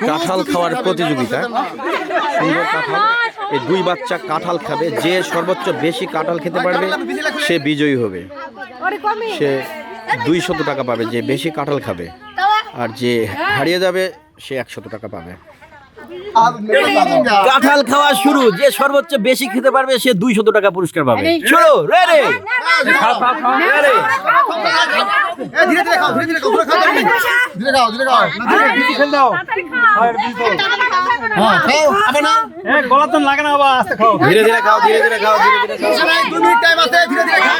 কাঁঠাল খাওয়ার প্রতিযোগিতা সুন্দর কাঁঠাল এই দুই বাচ্চা কাঁঠাল খাবে যে সর্বোচ্চ বেশি কাঁঠাল খেতে পারবে সে বিজয়ী হবে সে দুইশত টাকা পাবে যে বেশি কাঁঠাল খাবে আর যে হারিয়ে যাবে সে একশত টাকা পাবে কাঁঠাল খাওয়া শুরু যে সর্বোচ্চ বেশি খেতে পারবে সে দুইশত টাকা পুরস্কার পাবে শুরু রে ধীরে ধীরে খাও ধীরে ধীরে খাও ধীরে খাও ধীরে খাও ধীরে খাও হ্যাঁ খাও আবার না। ধীরে ধীরে খাও ধীরে ধীরে খাও ধীরে ধীরে খাও। সবাই দুই মিনিট টাইম আছে ধীরে ধীরে খাও।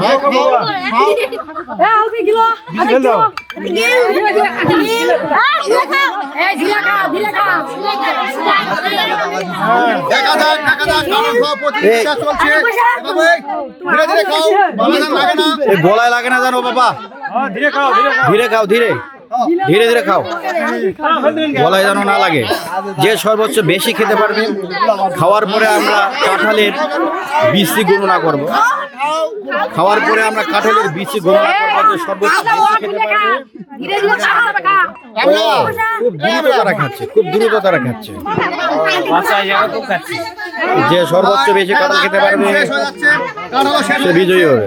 খাও খাও খাও দেখা যাক দেখা যাক কারণ খাওয়া প্রতিযোগিতা চলছে। ধীরে ধীরে খাও ভালো লাগে না। গলায় লাগে না জানো বাবা? ধীরে খাও ধীরে ধীরে ধীরে। খাও। গলায় যেন না লাগে। যে সর্বোচ্চ বেশি খেতে পারবে, খাওয়ার পরে আমরা কাঁঠালের বিচি গণনা করব। খাওয়ার পরে আমরা কাঁঠালের বিচি গণনা করব, যে সর্বোচ্চ বেশি খেতে পারবে। খুব দ্রুত তারা খাচ্ছে, খুব দ্রুত তারা খাচ্ছে। যে সর্বোচ্চ বেশি কাঁঠাল খেতে পারবে, সে বিজয়ী হবে।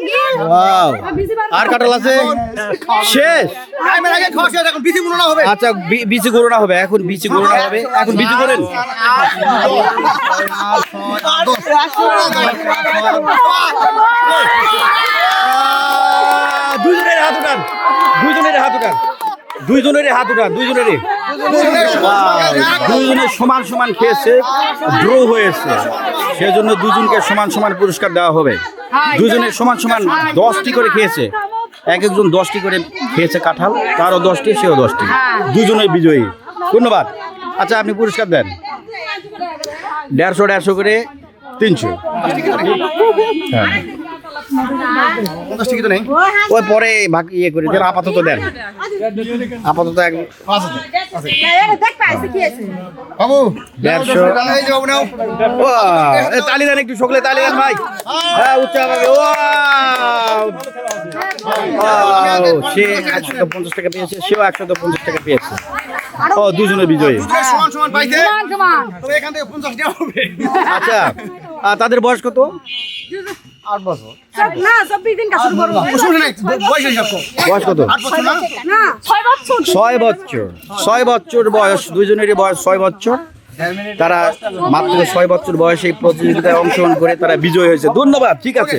জোরে আর কাঁঠাল আছে? শেষ। টাইমের আগে খাওয়া শেষ এখন হবে। আচ্ছা বিচি গণনা হবে এখন বিচি গণনা হবে। এখন বিচি করেন। আহ, দুইজনের হাত উঠান। দুইজনের হাত উঠান। দুইজনের হাত উঠান দুইজনের দুইজনের সমান সমান খেয়েছে ড্র হয়েছে। সেজন্য দুজনকে সমান সমান পুরস্কার দেওয়া হবে। দুজনের সমান সমান দশটি করে খেয়েছে। এক একজন দশটি করে খেয়েছে কাঁঠাল তারও দশটি সেও দশটি। দুজনেই বিজয়ী। ধন্যবাদ। আচ্ছা আপনি পুরস্কার দেন। দেড়শো দেড়শো করে তিনশো। হ্যাঁ। পঞ্চাশ টিকিট নেই। ওই পরে বাকি ইয়ে করে দেন আপাতত দেন। আপাতত এক বাবু দেড়শো। তালি দেন একটু সকলে তালি দেন ভাই। হ্যাঁ উচ্চ সে একশো পঞ্চাশ টাকা পেয়েছে সেও একশো পঞ্চাশ টাকা পেয়েছে। ও দুজনে বিজয়ী। আচ্ছা তাদের বয়স কত? না চব্বিশ দিন কাজ করব বয়স কত? ছয় বছর। ছয় বছর। বয়স দুজনেরই বয়স ছয় বছর। তারা মাত্র ছয় বছর বয়সে প্রতিযোগিতায় অংশগ্রহণ করে তারা বিজয় হয়েছে। ধন্যবাদ ঠিক আছে।